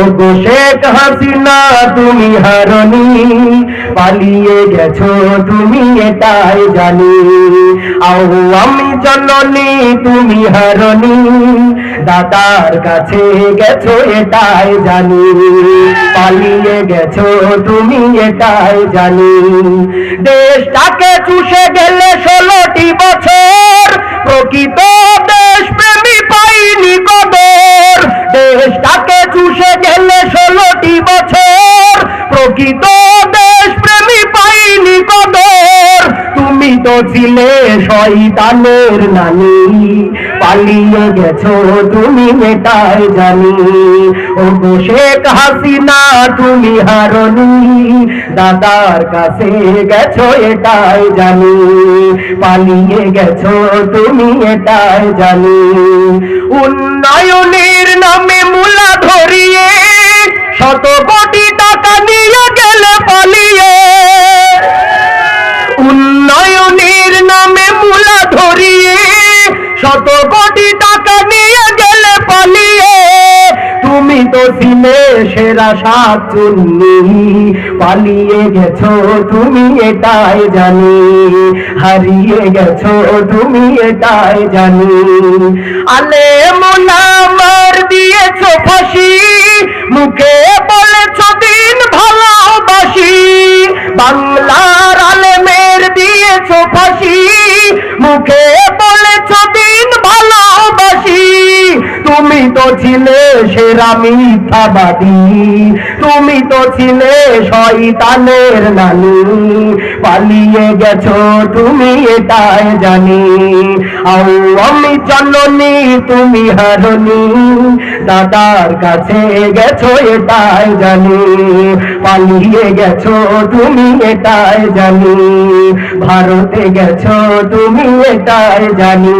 ও গো শেখ হাসিনা, তুমি হারনি, পালিয়ে গেছো তুমি এটাই জানি। আও আমি জননী, তুমি হারনি, দাদার কাছে গেছো এটাই জানি। পালিয়ে গেছো তুমি এটাই জানি। দেশটাকে চুষে গেলে ষোলোটি বছর, প্রকৃত পাইনি কদর চুষে গেলে ষোলোটি বছর প্রকৃত দেশ প্রেমী পাইনি কদর। তুমি তো ছিলে শয়তানের নানি, পালিয়ে গেছো তুমি জানি। ও শেখ হাসিনা, তুমি হারনি, দাদার কাছে গেছো এটাই জানি। পালিয়ে গেছো তুমি এটাই জানি। উন্নয়নের নামে মূলা ধরিয়ে শত কোটি শত কোটি টাকা নিয়ে গেলে পালিয়ে। তুমি তো ছিলে সেরা সাত চুন্নি। পালিয়ে গেছো তুমি এটাই জানি। হারিয়ে গেছো তুমি এটাই জানি। আলে মোনামার দিয়েছ ফাঁসি। মুখে বলেছ দিন ভালোবাসি। বাংলার আলেমের দিয়েছ ফাঁসি। মুখে তো ছিলে সেরা মিথ্যাবাদী তুমি তো ছিলে শয়তানের নানি। পালিয়ে গেছো তুমি এটাই জানি। আমি চলনি তুমি হারনি। দাদার কাছে গেছো এটাই জানি। পালিয়ে গেছো তুমি এটাই জানি। ভারতে গেছো তুমি এটাই জানি।